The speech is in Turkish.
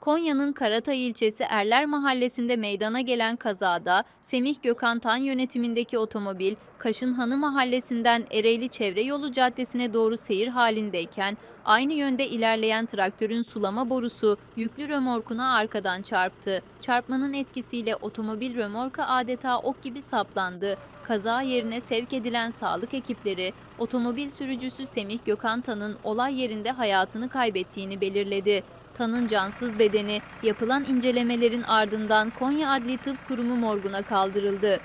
Konya'nın Karatay ilçesi Erler Mahallesi'nde meydana gelen kazada Semih Gökhan Tan yönetimindeki otomobil Kaşınhanı Mahallesi'nden Ereğli Çevre Yolu Caddesi'ne doğru seyir halindeyken aynı yönde ilerleyen traktörün sulama borusu yüklü römorkuna arkadan çarptı. Çarpmanın etkisiyle otomobil römorka adeta ok gibi saplandı. Kaza yerine sevk edilen sağlık ekipleri otomobil sürücüsü Semih Gökhan Tan'ın olay yerinde hayatını kaybettiğini belirledi. Tan'ın cansız bedeni yapılan incelemelerin ardından Konya Adli Tıp Kurumu morguna kaldırıldı.